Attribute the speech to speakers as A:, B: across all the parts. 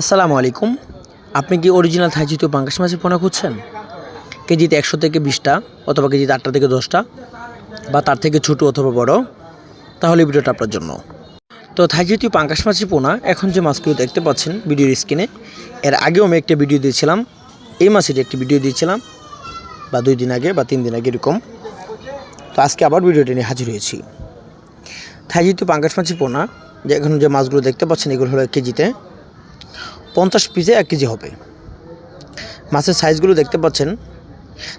A: আসসালামু আলাইকুম। আপনি কি অরিজিনাল থাইচিত পাঙ্কাশ মাছের পোনা খুঁজছেন? কেজিতে একশো থেকে বিশটা অথবা কেজিতে আটটা থেকে দশটা বা তার থেকে ছোটো অথবা বড়। তাহলে ভিডিওটা আপনার জন্য। তো থাইচিতীয় পাঙ্কাশ মাছের পোনা, এখন যে মাছগুলো দেখতে পাচ্ছেন ভিডিওর স্ক্রিনে, এর আগেও আমি একটা ভিডিও দিয়েছিলাম। এই মাসের একটি ভিডিও দিয়েছিলাম বা দুই দিন আগে বা তিন দিন আগে এরকম। তো আজকে আবার ভিডিওটা নিয়ে হাজির হয়েছি। থাইচিতীয় পাঙ্কাশ মাছের পোনা, যে এখন যে মাছগুলো দেখতে পাচ্ছেন, এগুলো হলো কেজিতে পঞ্চাশ পিসে এক কেজি হবে। মাছের সাইজগুলো দেখতে পাচ্ছেন,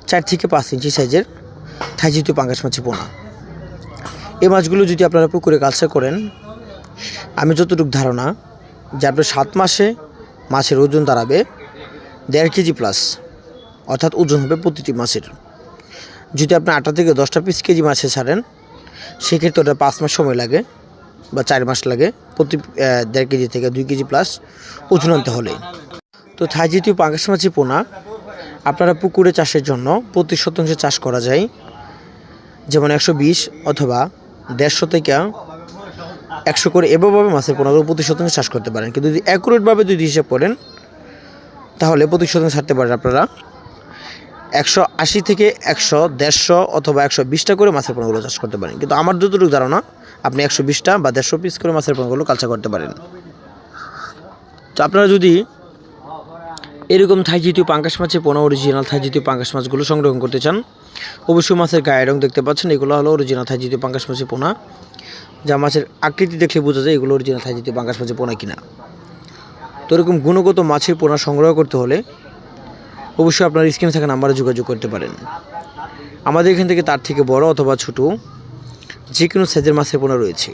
A: চার থেকে পাঁচ ইঞ্চি সাইজের থাইজিতীয় পাঙ্গাস মাছের পোনা। এই মাছগুলো যদি আপনারা পুকুরে কালচার করেন, আমি যতটুকু ধারণা যে আপনার সাত মাসে মাছের ওজন দাঁড়াবে দেড় কেজি প্লাস অর্থাৎ ওজন হবে প্রতিটি মাছের। যদি আপনি আটটা থেকে দশটা পিস কেজি মাছে ছাড়েন, সেক্ষেত্রে ওটা পাঁচ মাস সময় লাগে। বা চার মাস লাগে, প্রতি দেড় কেজি থেকে দুই কেজি প্লাস ওজন আনতে হলে তো থাই জাতীয় পাঙ্গাস মাছের পোনা, আপনারা পুকুরে চাষের জন্য প্রতি শতাংশে চাষ করা যায়। যেমন একশো বিশ অথবা দেড়শো থেকে একশো করে এভাবে মাছের পোনাগুলো প্রতি শতাংশে চাষ করতে পারেন। কিন্তু যদি অ্যাকুরেটভাবে যদি হিসাব করেন, তাহলে প্রতি শতাংশ ছাড়তে পারেন আপনারা। একশো আশি থেকে একশো দেড়শো অথবা একশো বিশটা করে মাছের পোনাগুলো চাষ করতে পারেন। কিন্তু আমার যতটুকু ধারণা আপনি একশো বিশটা বা দেড়শো পিস করে মাছের পোনাগুলো কালচা করতে পারেন। তো আপনারা যদি এরকম থাই জাতীয় পাঙ্কাশ মাছের পোনা অরিজিনাল থাই জাতীয় পাঙ্কাশ মাছগুলো সংরক্ষণ করতে চান, অবশ্যই মাছের গায়ের রং দেখতে পাচ্ছেন, এগুলো হলো অরিজিনাল থাই জাতীয় পাঙ্কাশ মাছের পোনা। যা মাছের আকৃতি দেখলে বোঝা যায় এগুলো অরিজিনাল থাই জাতীয় পাঙ্কাশ মাছের পোনা কিনা। তো এরকম গুণগত মাছের পোনা সংগ্রহ করতে হলে অবশ্যই আপনার স্ক্রিনে থাকা নাম্বারে যোগাযোগ করতে পারেন। আমাদের এখান থেকে তার থেকে বড় অথবা ছোট যে কোনো সাইজের মাছের পোনা রয়েছে।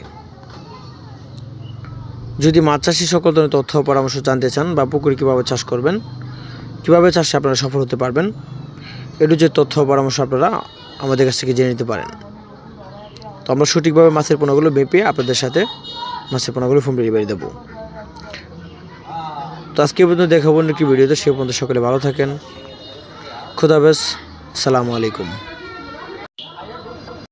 A: যদি মাছ চাষি সকল ধরনের তথ্য পরামর্শ জানতে চান বা পুকুরে কীভাবে চাষ করবেন, কীভাবে চাষে আপনারা সফল হতে পারবেন এটু যে তথ্য পরামর্শ আপনারা আমাদের কাছ থেকে জেনে নিতে পারেন। তো আমরা সঠিকভাবে মাছের পোনাগুলো মেপে আপনাদের সাথে মাছের পোনাগুলো ফোন ডেলিভারি দেবো। তো আজকে পর্যন্ত দেখাবো একটি ভিডিওতে, সে পর্যন্ত সকলে ভালো থাকেন। খুদাবেস সালামু আলাইকুম।